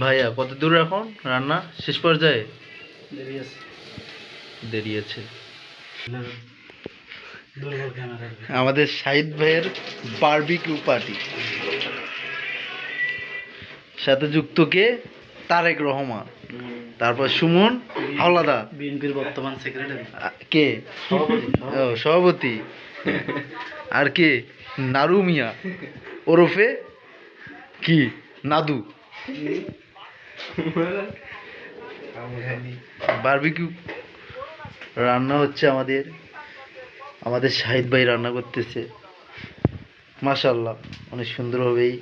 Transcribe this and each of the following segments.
ভাইয়া কত দূর এখন রান্না? শেষ পর্যায়ে? দেরি আছে। দেরি আছে। আমাদের শাহিদ ভাইয়ের বারবিকিউ পার্টি। সাথে যুক্ত কে? তারেক রহমান। তারপর সুমন হাওলাদার। বিএনপির বর্তমান সেক্রেটারি কে? সভাপতি। সভাপতি। আর কে? নারু মিয়া। ওরফে কি? নাদু। বারবিকিউ রান্না হচ্ছে আমাদের। আমাদের শাহিদ ভাই রান্না করতেছে। মাশাল্লাহ অনেক সুন্দরভাবেই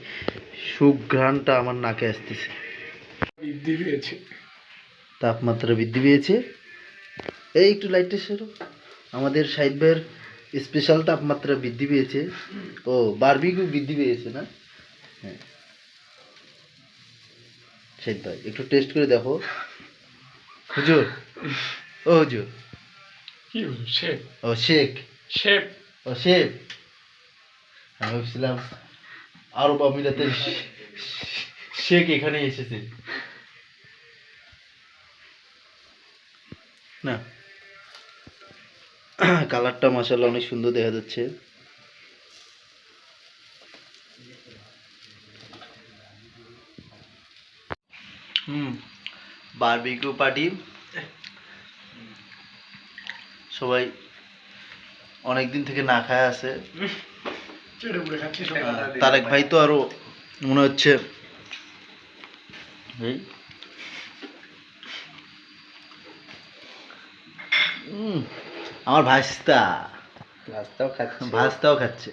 সুঘ্রাণটা আমার নাকে আসতেছে। বৃদ্ধি পেয়েছে। তাপমাত্রা বৃদ্ধি পেয়েছে। এই একটু লাইটটা সরো। আমাদের শাহিদ ভাইয়ের স্পেশাল তাপমাত্রা বৃদ্ধি পেয়েছে। ও বারবিকিউ বৃদ্ধি পেয়েছে না? হ্যাঁ। শাহিদ ভাই একটু টেস্ট করে দেখো। হুজুর? ও হুজুর। কি শেপ ও শেখ। শেপ ও শেখ। আমি ভাবছিলাম আরব আমিরাতের শেখ এখানে এসেছে। না। কালারটা মাসাল্লাহ অনেক সুন্দর দেখা যাচ্ছে। হুম। Barbecue party. সবাই অনেক দিন থেকে না খায় আছে। তারেক ভাই তো আরও মনে হচ্ছে। এই। আমার ভাস্তা। রাস্তাও খাচ্ছি। ভাস্তাও খাচ্ছে।